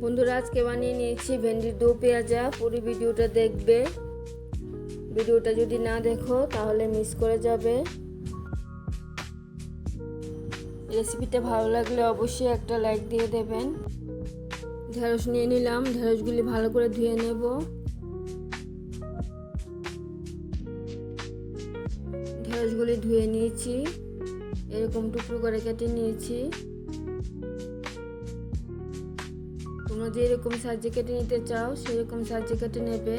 বন্ধুরা, আজকে বানিয়ে নিয়েছি ভেন্ডির দো পেঁয়াজা। পুরো ভিডিওটা দেখবে। ভিডিওটা যদি না দেখো, তাহলে মিস করে যাবে। রেসিপিটা ভালো লাগলে অবশ্যই একটা লাইক দিয়ে দেবেন। ঢেঁড়স নিয়ে নিলাম। ঢেঁড়সগুলি ভালো করে ধুয়ে নেব। ঢেঁড়সগুলি ধুয়ে নিয়েছি। এরকম টুকরো করে কেটে নিয়েছি। তোমরা যেরকম সাইজে কেটে নিতে চাও, সেরকম সাইজে কেটে নেবে।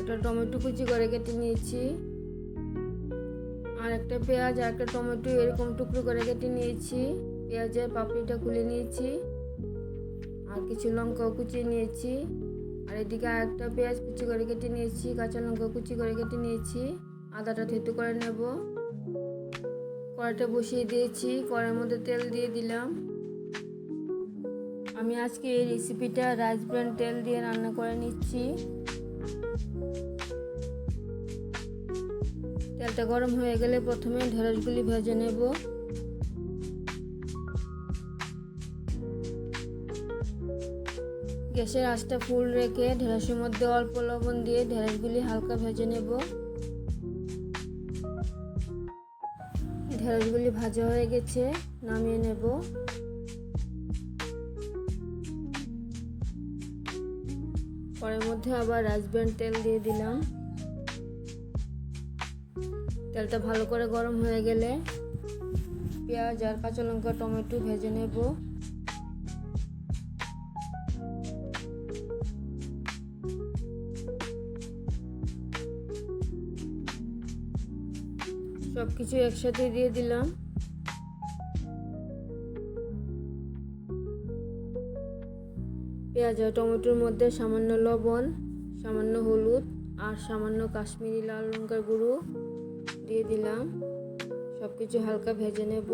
একটা টমেটো কুচি করে কেটে নিয়েছি। আর একটা পেঁয়াজ আর একটা টমেটো এরকম টুকরো করে কেটে নিয়েছি। পেঁয়াজের পাপড়িটা খুলে নিয়েছি। আর কিছু লঙ্কাও কুচিয়ে নিয়েছি। আর এদিকে আর একটা পেঁয়াজ কুচি করে কেটে নিয়েছি, কাঁচা লঙ্কা কুচি করে কেটে নিয়েছি। আদাটা থেতু করে নেব। কড়াইটা বসিয়ে দিয়েছি, কড়াইয়ের মধ্যে তেল দিয়ে দিলাম। আমি আজকে এই রেসিপিটা রাইস ব্র্যান্ড তেল দিয়ে রান্না করে নিচ্ছি। তেলটা গরম হয়ে গেলে প্রথমে ঢেঁড়সগুলি ভেজে নেব। গ্যাসের আঁচটা ফুল রেখে ঢেঁড়সের মধ্যে অল্প লবণ দিয়ে ঢেঁড়সগুলি হালকা ভেজে নেব। ঢেঁড়সগুলি ভাজা হয়ে গেছে, নামিয়ে নেব। পরের মধ্যে আবার রাজব্যান্ড তেল দিয়ে দিলাম। তেলটা ভালো করে গরম হয়ে গেলে পেঁয়াজ আর কাঁচা লঙ্কা, টমেটো ভেজে নেব। সব কিছু একসাথে দিয়ে দিলাম। পেঁয়াজ আর টমেটোর মধ্যে সামান্য লবণ, সামান্য হলুদ আর সামান্য কাশ্মীরি লাল লঙ্কার গুঁড়ো দিয়ে দিলাম। সব কিছু হালকা ভেজে নেব।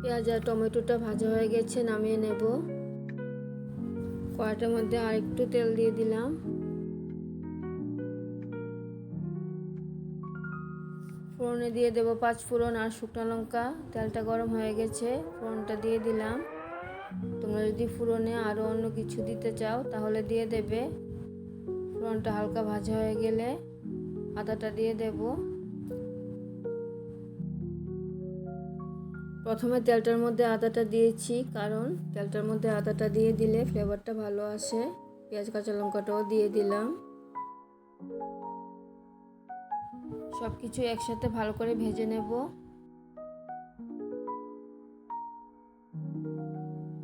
পেঁয়াজ আর টমেটোটা ভাজা হয়ে গেছে, নামিয়ে নেব। কড়াটার মধ্যে আর একটু তেল দিয়ে দিলাম। ফোড়নে দিয়ে দেবো পাঁচ ফোড়ন আর শুকনো লঙ্কা। তেলটা গরম হয়ে গেছে, ফোড়নটা দিয়ে দিলাম। তোমরা যদি ফোড়নে আরও অন্য কিছু দিতে চাও, তাহলে দিয়ে দেবে। ফোড়নটা হালকা ভাজা হয়ে গেলে আদাটা দিয়ে দেব। প্রথমে তেলটার মধ্যে আদাটা দিয়েছি, কারণ তেলটার মধ্যে আদাটা দিয়ে দিলে ফ্লেভারটা ভালো আসে। পেঁয়াজ, কাঁচা লঙ্কাটাও দিয়ে দিলাম। সব কিছু একসাথে ভালো করে ভেজে নেব।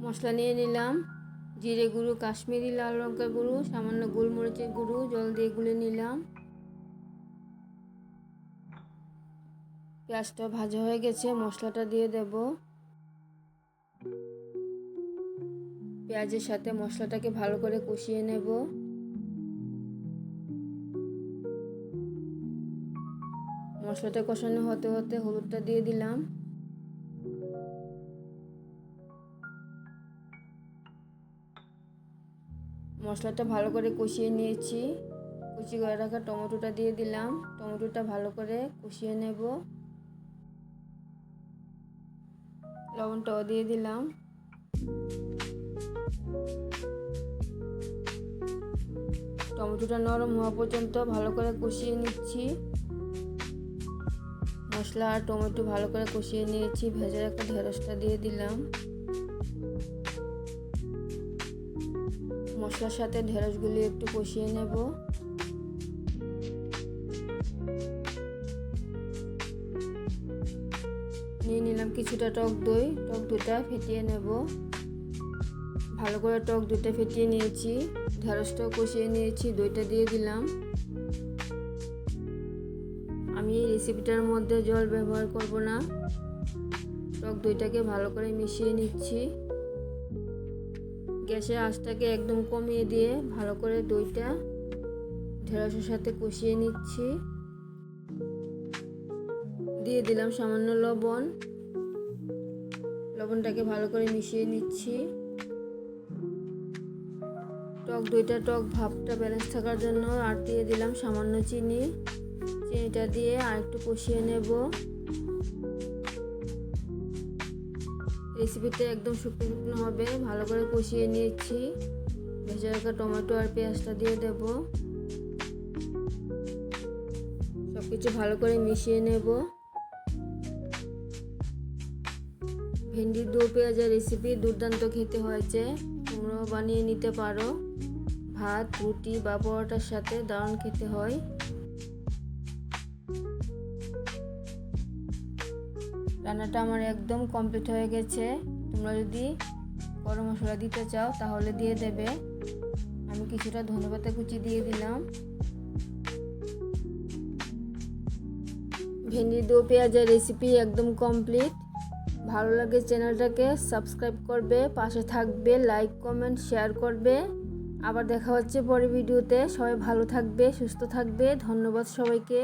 মশলা নিয়ে নিলাম। জিরে গুঁড়ো, কাশ্মীরি লাল লঙ্কার গুঁড়ো, সামান্য গোলমরিচের গুঁড়ো, জল দিয়ে গুলে নিলাম। পেঁয়াজটা ভাজা হয়ে গেছে, মশলাটা দিয়ে দেব। পেঁয়াজের সাথে মশলাটাকে ভালো করে কষিয়ে নেব। মশলাটা কষানো হতে হতে হলুদটা দিয়ে দিলাম। মশলাটা ভালো করে কষিয়ে নিয়েছি। কুচি করে রাখা টমেটোটা দিয়ে দিলাম। টমেটোটা ভালো করে কষিয়ে নেব। লবণটাও দিয়ে দিলাম। টমেটোটা নরম হওয়া পর্যন্ত ভালো করে কষিয়ে নিচ্ছি। মশলা আর টমেটো ভালো করে কষিয়ে নিয়েছি, ভেজে রাখা ঢেঁড়সটা দিয়ে দিলাম। মশলার সাথে ঢেঁড়সগুলি একটু কষিয়ে নেব। কিছুটা টক দই, টক দুটা ফেটিয়ে নেব। ভালো করে টক দইটা ফেটিয়ে নিয়েছি, ঢেঁড়সটাও কষিয়ে নিয়েছি, দইটা দিয়ে দিলাম। আমি এই রেসিপিটার মধ্যে জল ব্যবহার করব না। টক দইটাকে ভালো করে মিশিয়ে নিচ্ছি। গ্যাসের আঁচটাকে একদম কমিয়ে দিয়ে ভালো করে দইটা ঢেঁড়সের সাথে কষিয়ে নিচ্ছি। দিয়ে দিলাম সামান্য লবণ। লবণটাকে ভালো করে মিশিয়ে নিচ্ছি। টক দইটা, টক ভাবটা ব্যালেন্স থাকার জন্য আর দিয়ে দিলাম সামান্য চিনি। চিনিটা দিয়ে আর একটু কষিয়ে নেব। রেসিপিটা একদম শুকনো শুকনো হবে, ভালো করে কষিয়ে নিয়েছি। ভেজে রাখা টমেটো আর পেঁয়াজটা দিয়ে দেব। সব কিছু ভালো করে মিশিয়ে নেব। ভেন্ডির দো, পেঁয়াজের রেসিপি দুর্দান্ত খেতে হয়েছে। তোমরাও বানিয়ে নিতে পারো। ভাত, রুটি বা পরোটার সাথে দারুণ খেতে হয়। রান্নাটা আমার একদম কমপ্লিট হয়ে গেছে। তোমরা যদি গরম মশলা দিতে চাও, তাহলে দিয়ে দেবে। আমি কিছুটা ধনেপাতা কুচি দিয়ে দিলাম। ভেন্ডি দো, পেঁয়াজের রেসিপি একদম কমপ্লিট ভালো লাগে চ্যানেলটাকে সাবস্ক্রাইব করবে, পাশে থাকবে লাইক কমেন্ট শেয়ার করবে। আবার দেখা হচ্ছে পরের ভিডিওতে। সবাই ভালো থাকবে, সুস্থ থাকবে। ধন্যবাদ সবাইকে।